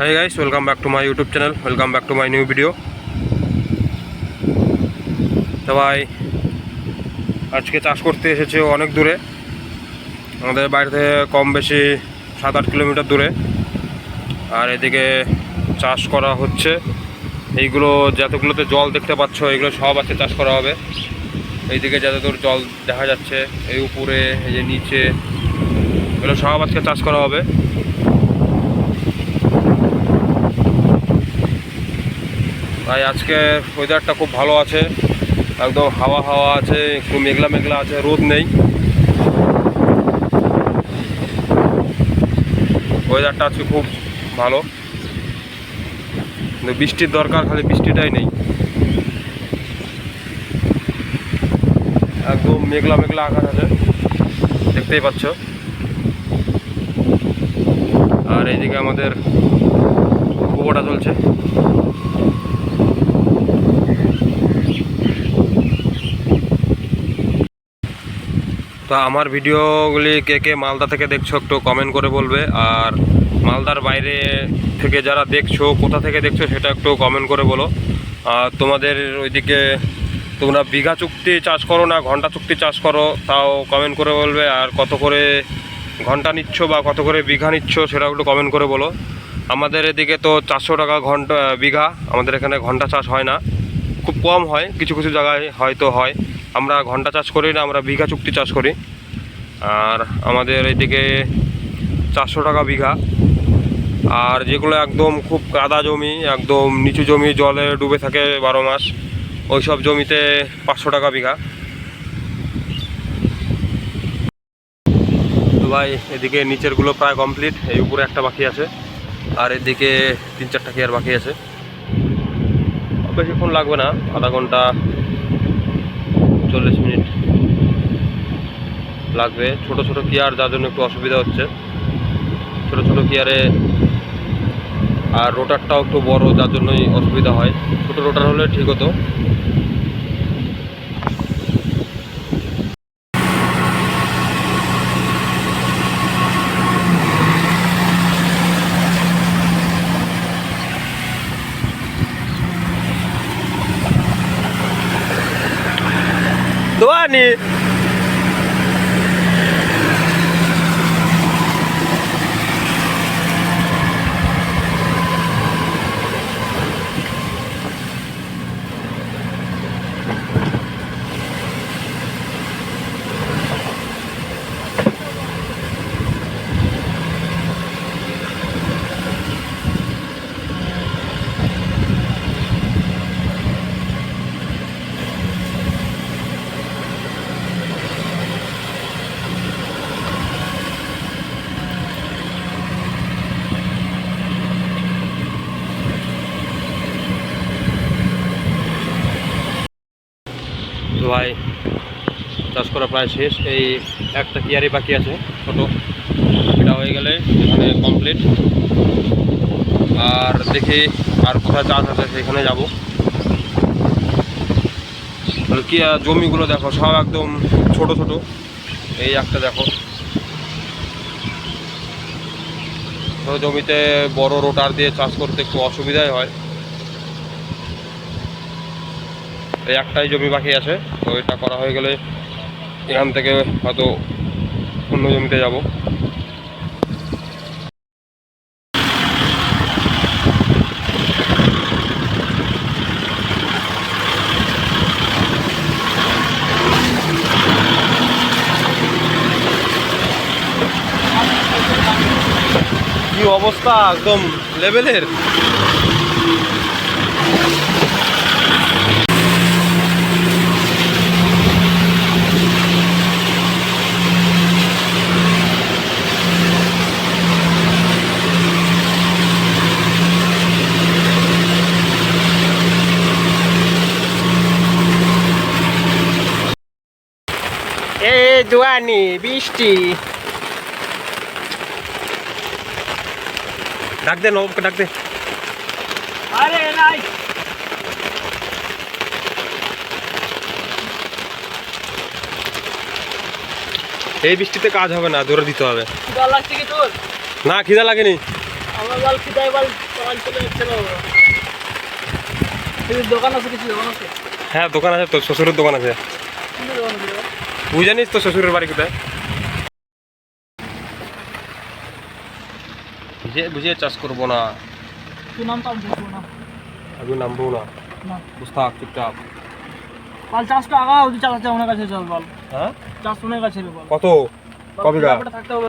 Hi guys welcome back to my YouTube channel welcome back to my new video ভাই, আজকে চাষ করতে এসেছে অনেক দূরে। আমাদের বাড়ি থেকে কম বেশি সাত আট কিলোমিটার দূরে। আর এদিকে চাষ করা হচ্ছে। এইগুলো যতগুলোতে জল দেখতে পাচ্ছ, এগুলো সব আছে চাষ করা হবে। এইদিকে যত দূর জল দেখা যাচ্ছে, এই উপরে, এই যে নিচে, এগুলো সব আজকে চাষ করা হবে। তাই আজকে ওয়েদারটা খুব ভালো আছে। একদম হাওয়া হাওয়া আছে, একটু মেঘলা মেঘলা আছে, রোদ নেই। ওয়েদারটা আজকে খুব ভালো। কিন্তু বৃষ্টির দরকার, খালি বৃষ্টিটাই নেই। একদম মেঘলা মেঘলা আকাশ আছে, দেখতেই পাচ্ছ। আর এইদিকে আমাদের কুবোটা চলছে। তো আমার ভিডিওগুলি কে কে মালদা থেকে দেখছ একটু কমেন্ট করে বলবে। আর মালদার বাইরে থেকে যারা দেখছ, কোথা থেকে দেখছ সেটা একটু কমেন্ট করে বলো। আর তোমাদের ওইদিকে তোমরা বিঘা চুক্তি চাষ করো না, ঘণ্টা চুক্তি চাষ করো, তাও কমেন্ট করে বলবে। আর কত করে ঘণ্টা নিচ্ছ বা কত করে বিঘা নিচ্ছ সেটা একটু কমেন্ট করে বলো। আমাদের এদিকে তো চারশো টাকা ঘণ্টা, বিঘা। আমাদের এখানে ঘণ্টা চাষ হয় না। খুব কম হয়, কিছু কিছু জায়গায় হয়তো হয়। আমরা ঘণ্টা চাষ করি না, আমরা বিঘা চুক্তি চাষ করি। আর আমাদের এইদিকে চারশো টাকা বিঘা। আর যেগুলো একদম খুব কাদা জমি, একদম নিচু জমি, জলে ডুবে থাকে বারো মাস ওই সব জমিতে পাঁচশো টাকা বিঘা। ভাই, এদিকে নিচেরগুলো প্রায় কমপ্লিট, এই উপরে একটা বাকি আছে। আর এদিকে তিন চারটা কেয়ার বাকি আছে। বেশিক্ষণ লাগবে না, আধা ঘণ্টা চল্লিশ মিনিট লাগবে। ছোট ছোট কেয়ার যার জন্য একটু অসুবিধা হচ্ছে। ছোট ছোট কেয়ারে আর রোটারটাও একটু বড়, যার জন্যই অসুবিধা হয়। ছোট রোটার হলে ঠিক হতো। 你 ভাই, চাষ করা প্রায় শেষ। এই একটা কিয়ারি বাকি আছে, ছোটো। এটা হয়ে গেলে এখানে কমপ্লিট আর দেখি আর কোথায় চাষ আছে, সেখানে যাব। কি জমিগুলো দেখো, সব একদম ছোট ছোট। এই একটা দেখো। জমিতে বড় রোটার দিয়ে চাষ করতে একটু অসুবিধাই হয়। এই একটাই জমি বাকি আছে, তো এটা করা হয়ে গেলে এখান থেকে হয়তো অন্য জমিতে যাব। কি অবস্থা একদম লেভেলের জোয়ানি বৃষ্টি। ডাক দে নবকে ডাক দে। আরে নাই। এই বৃষ্টিতে কাজ হবে না দৌড়ে দিতে হবে। তোর? না খিদা লাগেনি। দোকান আছে কিছু দোকান আছে? হ্যাঁ দোকান আছে তো শ্বশুরের দোকান আছে কোন দোকান আছে বাবা? তুই জানিস তো শ্বশুরের বাড়ি কোথায়? বুঝে বুঝে চাষ করব না। তুই নাম আমি বুঝব না। আমি নামবো না। বুঝতে চুপচাপ কাল চাষটা আগা ওদি চাষ আছে ওনার কাছে চল বল। হ্যাঁ? চাষ ওনার কাছে বল। কত? কবিঘা? থাকতে হবে।